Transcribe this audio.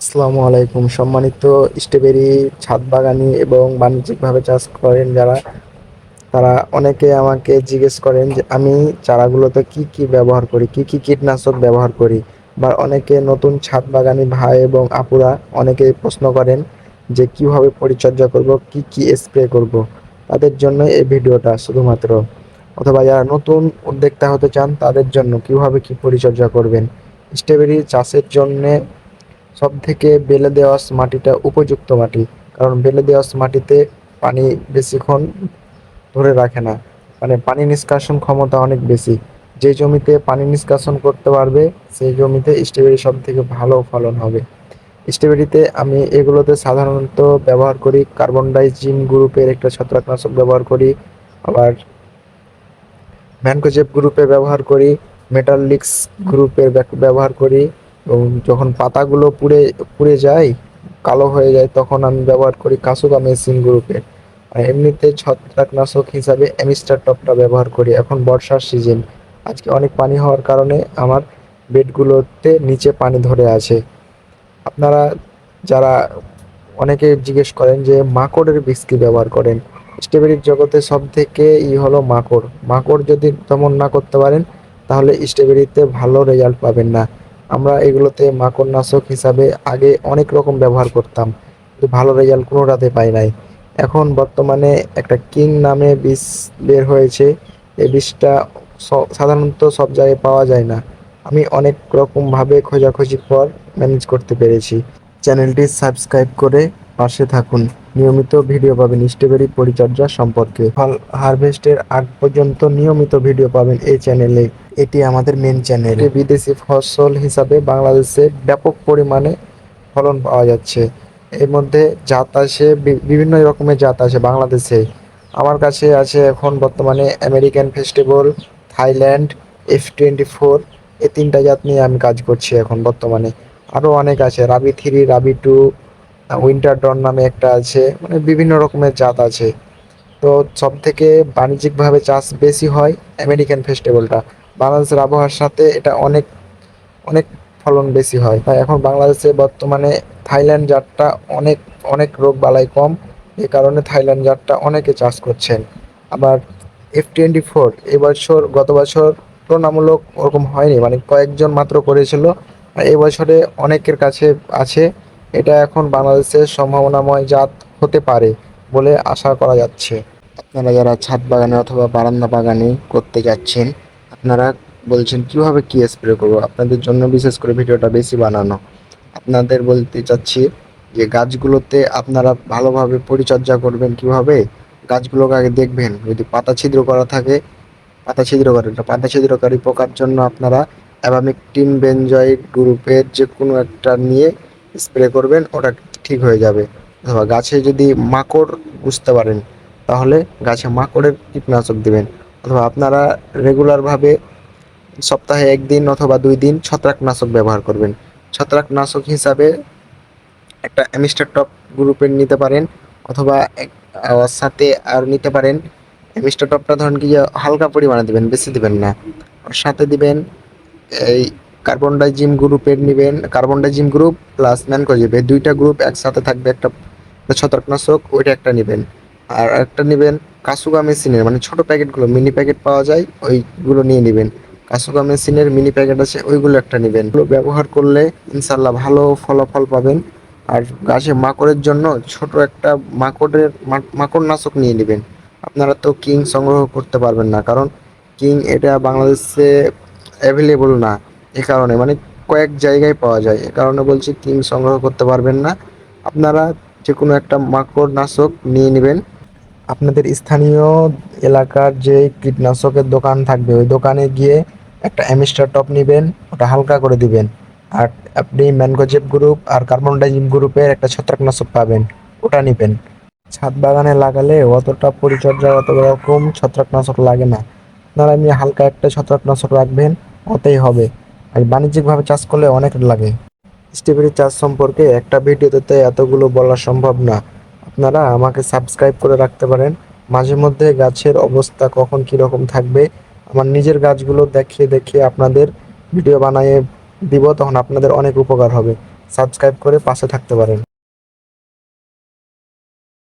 আসসালামু আলাইকুম। সম্মানিত স্ট্রবেরি, ছাদ বাগানি এবং বাণিজ্যিকভাবে চাষ করেন যারা, তারা অনেকে আমাকে জিজ্ঞেস করেন যে আমি চারাগুলোতে কি কি ব্যবহার করি, কি কি কীটনাশক ব্যবহার করি বা অনেকে নতুন ছাদ বাগানি ভাই এবং আপুরা অনেকে প্রশ্ন করেন যে কীভাবে পরিচর্যা করব, কি কি স্প্রে করব। তাদের জন্য এই ভিডিওটা শুধুমাত্র। অথবা যারা নতুন উদ্যোক্তা হতে চান, তাদের জন্য কীভাবে কি পরিচর্যা করবেন। স্ট্রবেরি চাষের জন্যে সব থেকে বেলে দেওয়াস মাটিটা উপযুক্ত মাটি, কারণ বেলে দেওয়াস মাটিতে পানি বেশিক্ষণ ধরে রাখে না। মানে পানি নিষ্কাশন ক্ষমতা অনেক বেশি। যে জমিতে পানি নিষ্কাশন করতে পারবে, সেই জমিতে স্ট্রবেরি সব থেকে ভালো ফলন হবে। স্ট্রবেরিতে আমি এগুলোতে সাধারণত ব্যবহার করি কার্বন ডাইজিম গ্রুপের একটা ছত্রাকনাশক ব্যবহার করি, আবার ম্যানকোজেব গ্রুপে ব্যবহার করি, মেটালিক্স গ্রুপের ব্যবহার করি এবং যখন পাতাগুলো পুড়ে পুড়ে যায়, কালো হয়ে যায়, তখন আমি ব্যবহার করি কাসুকা মেশিন গ্রুপের আর এমনিতে ছত্রাকনাশক হিসাবে অ্যামিস্টার টপটা ব্যবহার করি। এখন বর্ষার সিজন। আজকে অনেক পানি হওয়ার কারণে আমার বেডগুলোতে নিচে পানি ধরে আছে। আপনারা যারা, অনেকে জিজ্ঞেস করেন যে মাকড়ের বীজ কি ব্যবহার করেন? স্ট্রবেরির জগতে সব থেকে ই হলো মাকড়। মাকড় যদি দমন না করতে পারেন, তাহলে স্ট্রবেরিতে ভালো রেজাল্ট পাবেন না। আমরা এগুলোতে মাকড় নাশক হিসাবে আগে অনেক রকম ব্যবহার করতাম, কিন্তু ভালো রেজাল্ট কোনো কোনোটাতে পাই নাই। এখন বর্তমানে একটা কিং নামে বিষ বের হয়েছে, এই বিষটা সাধারণত সব জায়গায় পাওয়া যায় না। আমি অনেক রকমভাবে খোঁজাখুঁজির পর ম্যানেজ করতে পেরেছি। চ্যানেলটি সাবস্ক্রাইব করে পাশে থাকুন। নিয়মিত ভিডিও পাবেন স্ট্রবেরি পরিচর্যা সম্পর্কে। ফল হারভেস্টের আগ পর্যন্ত নিয়মিত ভিডিও পাবেন এই চ্যানেলে। এটি আমাদের মেন চ্যানেল বিদেশি ফসল হিসাবে বাংলাদেশে ব্যাপক পরিমাণে ফলন পাওয়া যাচ্ছে। এর মধ্যে জাত বি- বিভিন্ন রকমের জাত আছে বাংলাদেশে। আমার কাছে আছে এখন বর্তমানে American festival Thailand F twenty four এই তিনটা জাত নিয়ে আমি কাজ করছি এখন বর্তমানে। আরও অনেক আছে রাবি থ্রি রাবি টু উইন্টার ডন নামে একটা আছে মানে বিভিন্ন রকমের জাত আছে। তো সব থেকে বাণিজ্যিকভাবে চাষ বেশি হয় আমেরিকান ফেস্টিভ্যালটা বাংলাদেশের আবহাওয়ার সাথে এটা অনেক অনেক ফলন বেশি হয়। তাই এখন বাংলাদেশে বর্তমানে থাইল্যান্ড জাতটা অনেক অনেক রোগ বালাই কম। এ কারণে থাইল্যান্ড জাতটা অনেকে চাষ করছেন। আবার এফ টোয়েন্টি ফোর এবছর গত বছর তুলনামূলক ওরকম হয়নি মানে কয়েকজন মাত্র করেছিল। এবছরে অনেকের কাছে আছে। এটা এখন বাংলাদেশের সম্ভাবনাময় জাত হতে পারে বলে আশা করা যাচ্ছে। আপনারা যারা ছাদ বাগানে অথবা বারান্দা বাগানে করতে যাচ্ছেন, আপনারা বলছেন, কীভাবে কি স্প্রে করব? আপনাদের জন্য বিশেষ করে ভিডিওটা বেশি বানানো। আপনাদের বলতে চাচ্ছি যে, গাছগুলোতে আপনারা ভালোভাবে পরিচর্যা করবেন কীভাবে? গাছগুলোকে আগে দেখবেন। যদি পাতা ছিদ্র করা থাকে, পাতা ছিদ্রকারী পাতা ছিদ্রকারী পোকার জন্য আপনারা অ্যাভামিকটিন বেনজয়েড গ্রুপের যে কোনো একটা নিয়ে স্প্রে করবেন, ওটা ঠিক হয়ে যাবে। অথবা গাছে যদি মাকড় বুঝতে পারেন, তাহলে গাছে মাকড়ের কীটনাশক দেবেন। অথবা আপনারা রেগুলারভাবে সপ্তাহে একদিন অথবা দুই দিন ছত্রাকনাশক ব্যবহার করবেন। ছত্রাকনাশক হিসাবে একটা অ্যামিস্টার টপ গ্রুপের নিতে পারেন, অথবা সাথে আর নিতে পারেন। অ্যামিস্টার টপটা ধরেন কি হালকা পরিমাণে দিবেন, বেশি দিবেন না। সাথে দিবেন এই কার্বন ডাইজিম গ্রুপের নেবেন carbendazim group plus mancozeb দুইটা গ্রুপ একসাথে থাকবে একটা ছত্রাকনাশক, ওইটা একটা নেবেন। আর একটা নেবেন কাসুগা মেশিনের মানে ছোট প্যাকেটগুলো, মিনি প্যাকেট পাওয়া যায়, ওইগুলো নিয়ে নেবেন। কাসুগা মেশিনের মিনি প্যাকেট আছে, ওইগুলো একটা নেবেন। ব্যবহার করলে ইনশাল্লাহ ভালো ফলাফল পাবেন। আর গাছে মাকড়ের জন্য ছোট একটা মাকড়ের মাকড় নাশক নিয়ে নেবেন। আপনারা তো কিং সংগ্রহ করতে পারবেন না, কারণ কিং এটা বাংলাদেশে অ্যাভেলেবল না। এ কারণে মানে কয়েক জায়গায় পাওয়া যায়। এ কারণে বলছি কিং সংগ্রহ করতে পারবেন না। আপনারা যে কোনো একটা মাকড় নাশক নিয়ে নেবেন। আপনাদের স্থানীয় এলাকার যে কীটনাশকের দোকান থাকবে, ওই দোকানে গিয়ে একটা অ্যামিস্টার টপ নেবেন, ওটা হালকা করে দিবেন। আর আপনি ম্যানগোজেব গ্রুপ আর কার্বন ডাইজিম গ্রুপের একটা ছত্রাকনাশক পাবেন, ওটা নেবেন। ছাদ বাগানে লাগালে অতটা পরিচর্যা অত রকম ছত্রাকনাশক লাগে না। আপনারা এমনি হালকা একটা ছত্রাকনাশক রাখবেন, ওতেই হবে। আর বাণিজ্যিকভাবে চাষ করলে অনেক লাগে। স্ট্রবেরি চাষ সম্পর্কে একটা ভিডিওতে এতগুলো বলা সম্ভব না। আপনারা আমাকে সাবস্ক্রাইব করে রাখতে পারেন। মাঝে মধ্যে গাছের অবস্থা কখন কীরকম থাকবে, আমার নিজের গাছগুলো দেখিয়ে দেখে আপনাদের ভিডিও বানিয়ে দিব, তখন আপনাদের অনেক উপকার হবে। সাবস্ক্রাইব করে পাশে থাকতে পারেন।